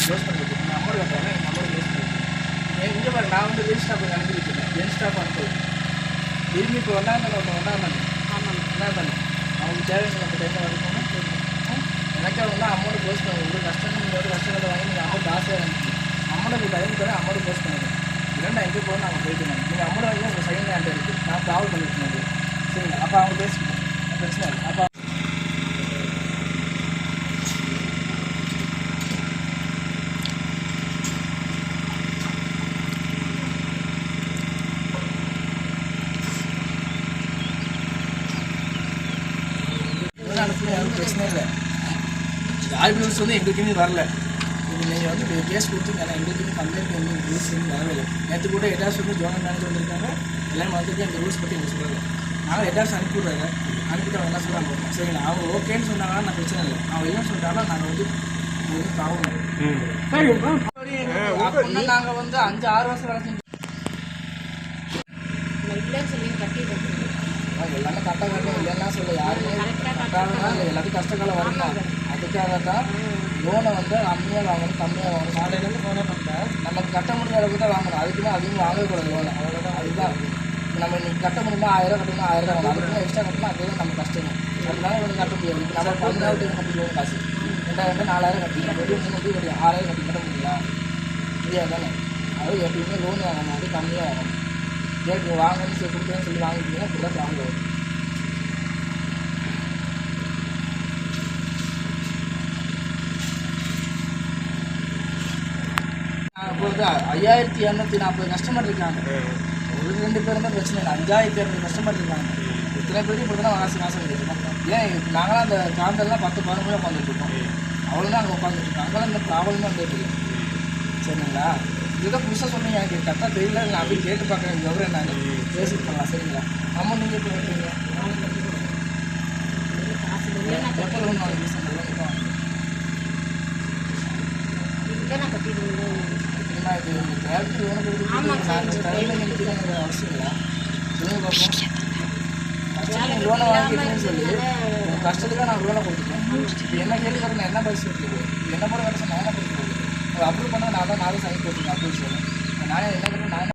Close பண்ணி வச்சுருக்கேன் amount கட்டுறாங்க எனக்கு அமௌண்ட் க்ளோஸ் பண்ணி வச்சுருக்கேன் இங்கே பாரு நான் வந்து ஜென் ஸ்டாஃப் அனுப்பி வச்சுருக்கேன். ஜென் ஸ்டாஃப் அனுப்பல. திரும்பி இப்போ ஒன்றா தானே ஒன்று ஒன்றா தானே ஆமாங்க. என்ன தானே அவங்களுக்கு தேவையான அந்த டைமில் வரணும்னா எனக்கு அவங்க அமௌண்ட் க்ளோஸ் பண்ணி உங்களுக்கு கஷ்டம் நீங்கள் வந்து கஷ்டங்களை வாங்கி நீங்கள் அமௌண்ட் ஆசையாக இருந்துச்சு அமௌண்ட் டைம் தரேன் அமௌண்ட் க்ளோஸ் பண்ணிடுறேன் இல்லைன்னா எங்கே போகணும் நாங்கள் போயிட்டு நீங்கள் அமௌண்ட் வாங்கி உங்கள் சைன் ஹேண்ட் இருக்குது நான் ட்ராவல் பண்ணிட்டு சரிங்களா? அப்போ அவங்க பேசிக்கிட்டோம் பிரச்சனை இல்லை. அப்போ இதெல்லாம் அனுப்புங்க யாரும் பிரச்சனை இல்லை ஆல்பியூஸ் வந்து எங்களுக்குமே வரல. நீங்கள் வந்து கேஸ் கொடுத்தீங்க ஆனால் எங்களுக்குமே கம்ப்ளைண்ட் எங்களுக்கு ரூல்ஸ் வந்து வரவே இல்லை நேற்று கூட எட்டாஸ் வந்து ஜோனல் மேனேஜர் வந்திருக்காங்க. எல்லாரும் வந்துட்டு அந்த ரூல்ஸ் பற்றி எங்களுக்கு சொல்லலை. நாங்கள் எட்டாஸ் அனுப்பிவிட்றாங்க. அனுப்பிட்டு அவங்க என்ன சொல்கிறாங்க சரிங்களா அவங்க ஓகேன்னு சொன்னாங்கன்னா நான் பிரச்சனை இல்லை. அவங்க இல்லைன்னு சொல்லிட்டாங்கன்னா நாங்கள் வந்து உங்களுக்கு ப்ராப்ளம் நாங்கள் வந்து அஞ்சு ஆறு வருஷம் வேலை நம்ம இல்லைன்னு சொல்லி கட்டிடுறோம் எல்லாமே கரெக்டாக கட்டணும் இல்லைன்னா சொல்ல யாருமே எல்லாத்தையும் கஷ்டகாலம் வரணும் அதுக்காக தான் லோனை வந்து கம்மியாக வாங்கணும் கம்மியாக வாங்கணும். நாளையிலேருந்து லோனே பண்ணுறேன் நமக்கு கட்ட முடிஞ்ச அளவுக்கு தான் வாங்கணும். அதுக்குமே அதிகமாக வாங்கக்கூடாது லோனை அவ்வளோதான் அதுதான். நம்ம இன்னைக்கு கட்ட முடியுமா? ஆயிரம் கட்டணும்? ஆயிரம் தான் வாங்கணும். அதுக்குமே எக்ஸ்ட்ரா கட்டணும்? அதுதான் நம்ம கஷ்டம். அதனால இவங்க கட்ட முடியாது. இப்போ நம்ம பதினாறு டைம் கட்டி லோன் காசு. ரெண்டாயிரம் நாலாயிரம் கட்டிக்கலாம் வெளியே மூணு டூ கட்டி. ஆறாயிரம் கட்டி கட்ட முடியல முடியாது தானே. அது எப்பயுமே லோன் வாங்கணும். அது கம்மியாக வாங்கணும். கேட்டு வாங்கன்னு சொல்லி கொடுக்குறேன்னு சொல்லி வாங்கிட்டீங்கன்னா தான் வாங்குவோம். இப்போ வந்து ஐயாயிரத்தி இரநூத்தி நாற்பது கஸ்டமர் இருக்காங்க. ஒரு ரெண்டு பேரும் தான் பிரச்சனை இல்லை. அஞ்சாயிரத்தி இரநூறு கஸ்டமர் இருக்காங்க. இத்தனை பேருக்கு இப்படி தான் வாசி மாதம் இருக்கோம். ஏன் இப்ப நாங்களாம் அந்த காந்தெல்லாம் பத்து பதினொன்று மணி உட்காந்துட்டு இருக்கோம் அவ்வளோதான் அங்கே உட்காந்துட்டு இருக்கோம். அங்கெல்லாம் இந்த ப்ராப்ளமே வந்துட்டு சரிங்களா? இதுதான் புதுசாக சொன்னீங்க. எனக்கு கரெக்டாக தெரியல. நான் அப்படியே கேட்டு பார்க்குறேன். கௌரவம் நாங்கள் பேசிட்டு பண்ணலாம் சரிங்களா? அமௌண்ட் நீங்கள் இப்போ கட்டுறீங்க காசு இல்லைன்னா எப்போ லோன் வாங்கி அந்த லோன் இப்போ இல்லைன்னா கட்டிடுவோம் ஏன்னா இது தேவைக்கு லோன் ஆமா கொடுத்து சார், நாங்கள் டைமில் நிற்கிறேங்கிற அவசியம் இல்லை சொல்லுங்க பார்ப்போம் வேலை லோனை இல்லாம வாங்கிட்டேன்னு சொல்லி இருந்ததுனால உங்க கஷ்டத்துக்கு நான் லோனை கொடுத்துட்டேன் இப்போ என்ன கேள்வி கேட்க என்ன பதில் இருக்குது என்ன போல கட்ட நான் என்ன பதில் சொல்லுவேன் அப்ரூவ் பண்ணால் நான் தான் நானும் சைன் போட்டுருக்கேன் அப்படின்னு சொல்லி நானே என்ன பண்ண நான்